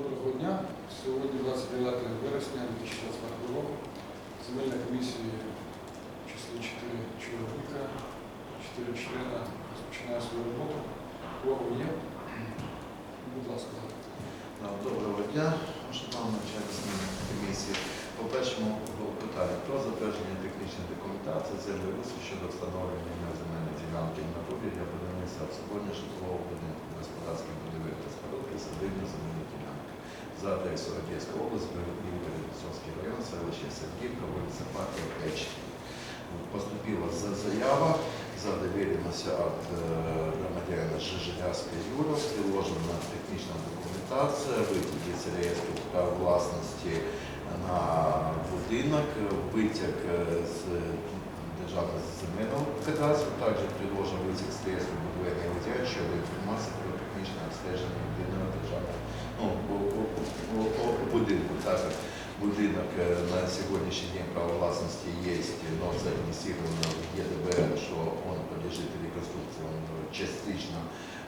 Доброго дня. Сьогодні 29 вересня 2025 року. Земельна комісія в числі 4 чоловіка, 4 члена розпочинає свою роботу. Кого є? Будь ласка. Доброго дня, шановні члени комісії. По першому питанню про затвердження технічної документації землеустрою щодо встановлення земельної ділянки на для будівництва обслуговування житлового будинку, господарських будівель та споруд і садибної земельної. За адресою Одеська область, Білгород-Совський район, селище Сергіївка, вулиця Паркова, 5 Поступила за- заява за доверенностью от э, громадянина Жижелявской Юра, приложена технічна документація, витяги з реєстру прав власності на будинок, витяг е, з державного земельного кадастру, також приложен витяг з реєстру будівельних матеріалів щодо інформації про технічне обстеження єдиного державного ну, бу- бу- бу- бу- будинку. Так будинок е, на сьогоднішній день право власності є, но зарегистрировано в ЄДБР, що он подлежит реконструкції, он частично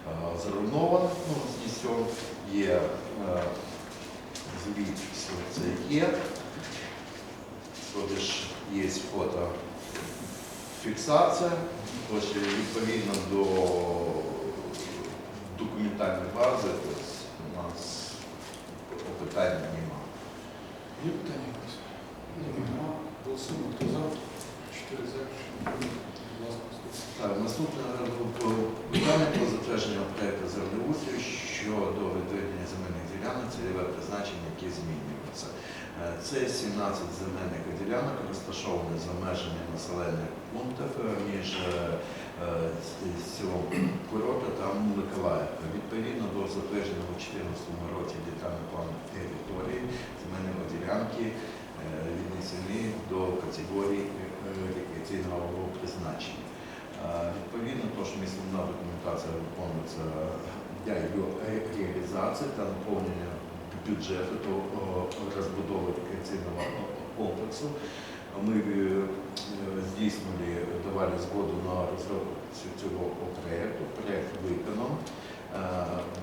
е, зруйнован, ну, знесен, є е, звіт, що це є, тобто є фото фіксація, тож відповідно до документальної бази, у нас питань нема. Є питання якісь? Нема. Голосуємо. Хто за? 4 за. Так, наступне питання про затвердження проєкту землеустрою щодо відведення земельних ділянок, цільове призначення, які змінюються. Е, Це 17 земельних ділянок, розташовані за межами населених пунктів е, між е, селом Курота та Миколаївка. Відповідно до затвердженого у 2014 році детального плану території земельної ділянки віднесені до категорії рекреаційного призначення. Відповідно, то, що місцевна документація виконується для її ре- реалізації та наповнення бюджету до о, розбудови рекреаційного комплексу. Ми е, здійснили, давали згоду на розробку ць- цього проєкту. Проєкт виконан. Е,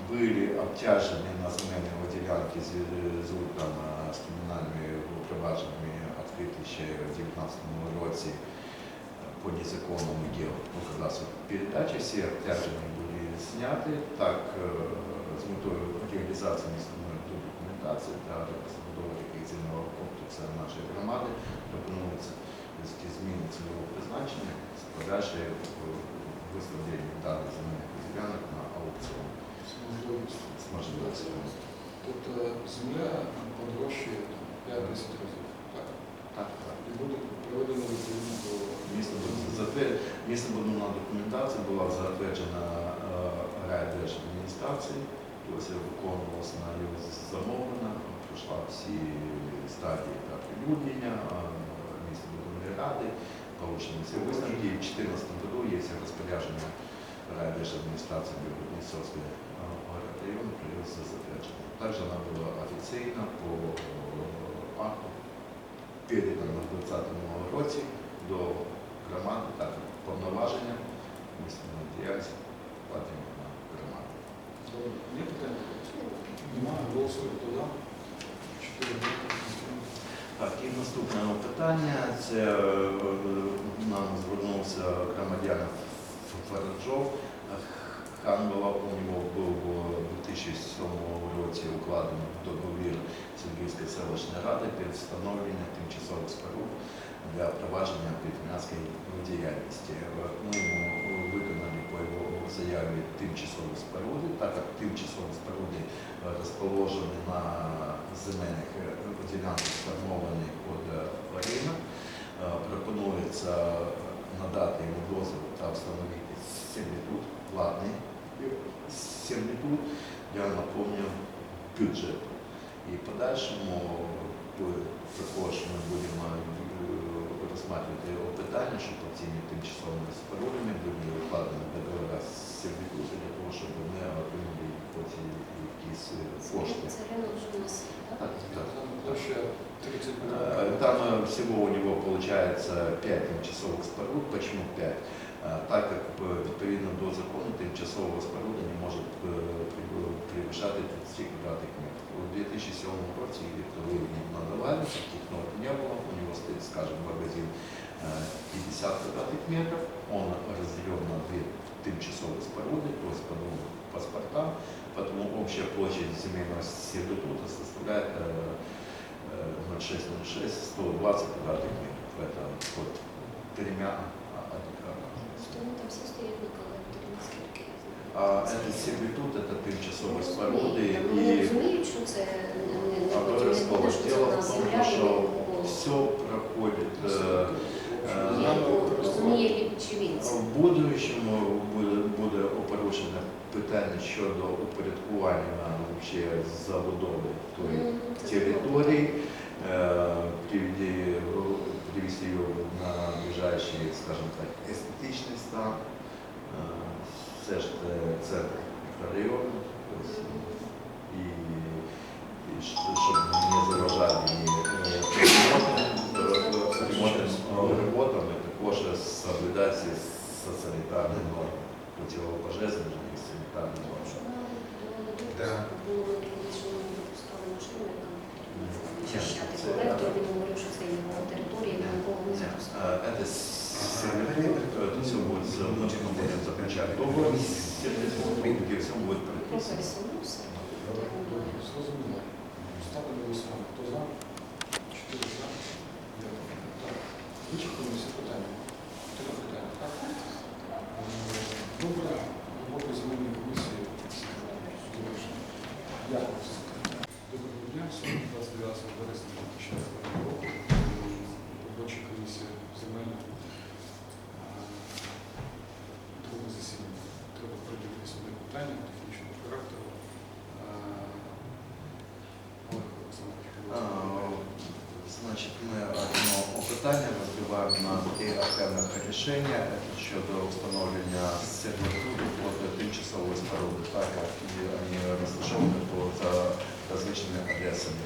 Були обтяжені на земельні ділянки з, з, там, е, з кримінальними провадженнями відкриті ще в 2019 році по незаконному делу. Ну, когда суть передачи все обтяжения были сняты, так э, с метой реализации місцевої документації та розбудови рекреаційного комплексу нашої громади пропонується внести зміни цільового призначення з подальшою е, даних земельних ділянок на аукціон З можливістю. Тобто земля подорожчає 5-10 разів. Так. Так, так. І буде проведено відповідно до Містобудівна документація була затверджена е, райдержадміністрації, тобто виконувалася на його замовлення, пройшла всі стадії та оприлюднення е, містобудівної ради, получені всі висновки. В 2014 году є розпорядження райдержадміністрації Білгороднісовської району привелося затвердження. Також вона була офіційна по е, акту передана в 2020 році до громади, так повноваження місцевої діяльності. Добре. Є питання? Немає. Голосуємо. Хто за? 4 за. Так, і наступне питання. Це е, нам звернувся громадянин Фараджов. Ханбала, у нього був у 2007 році укладений договір Сергійської селищної ради під встановлення тимчасових споруд для провадження підприємської діяльності. Ми йому виконали по його заяві тимчасові споруди, так як тимчасові споруди е, розположені на земельних е, ділянках сформовані під е. Е, Пропонується надати йому дозвіл та встановити сервітут, платний сервітут для наповнення бюджету. І в подальшому також ми будемо розглядати його питання, щоб цими тимчасовими спорудами були укладені договори з сервітуту для того, щоб ми отримали потім якісь е, кошти. Це ринок вже у нас є, так? Так, так. Там площа 30 Э, Там э, всего у него получается 5 тимчасовых споруд. Почему 5? Е, Так як е, відповідно до закону тимчасового споруди не може е, при- перевищати 30 квадратних метрів. У 2007 році, коли їм надавали, таких норм не было, у него стоит, скажем, магазин э, 50 квадратных метров, он разделен на две тимчасовые споруды, то есть по двум паспортам, поэтому общая площадь земельного сервитута составляет э, э, 0606 120 квадратных метров. Это под тремя а, однократными. Вони там всі стоять на колекторі, наскільки я знаю. А этот сервитут это тимчасові споруди Розуміють, там Вони і розуміють, що це не, не, не обов'язково. буде, що це Дело в в нас тому, земля, і що ми все проходит э, Ні, ну, розуміє він чи він це. в будущому буде, буде опорушене питання щодо упорядкування забудови тої це території, приведи- привести ее на ближайший, скажем так, естетичний стан. Э, Все ж це центр мікрорайону, тобто, і, щоб не заважали ні е, ремонтним ремонтним роботам, і також соблюдати со санітарним нормам, противопожежним і санітарним нормам. Що мали до Да. було колись, що ми допускали машину, яка потрібно це зачищати Це- колектор, він говорив, що це його територія, він нікого не запускав. Э, Это сервитут, это все будет за внутренним будет заключать договор, где все будет Про прописано. пересуну все. Зрозуміло. Ставлю на голосування. Хто за? Робоча комісія земельна. е, Друге засідання. Треба приділитися одне питання технічного характеру. Олег Олександрович. Значить, ми одно опитання розбиваємо на три окремих рішення щодо встановлення сервітуту проти тимчасової споруди, так як вони розташовані по за различными адресами.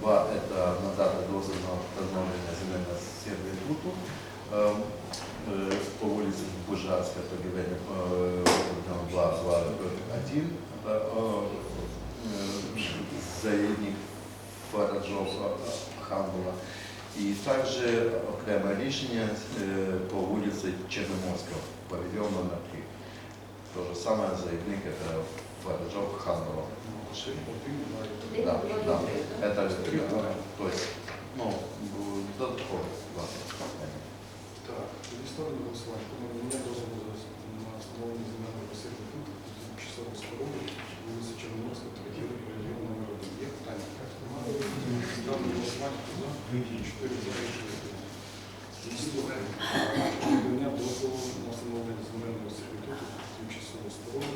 Два – это надати дозвіл на встановлення земельного сервітуту ем, е, по вулиці Бужацька, торгівельна, 2, 2, 1, е, е, заявник Фараджов Хамбула. І також окреме рішення по вулиці Чорноморська, павільйон номер 3. То же саме заявник це Фараджов Хамбула. Ще один, два і три. Один, Да, два, да. три, да? Это э, то есть, ну, б- додатково. да. Так, тоді ставлю на голосування. Хто надання дозволу на встановлення земельного сервітуту тимчасової споруди вулиця Чорноморська, торгівлі, район номер 1. Є питання? Немає? Ставлю на голосування. Хто за? Чотири за рішення. Наступне. Надання дозволу на встановлення земельного сервітуту тимчасової споруди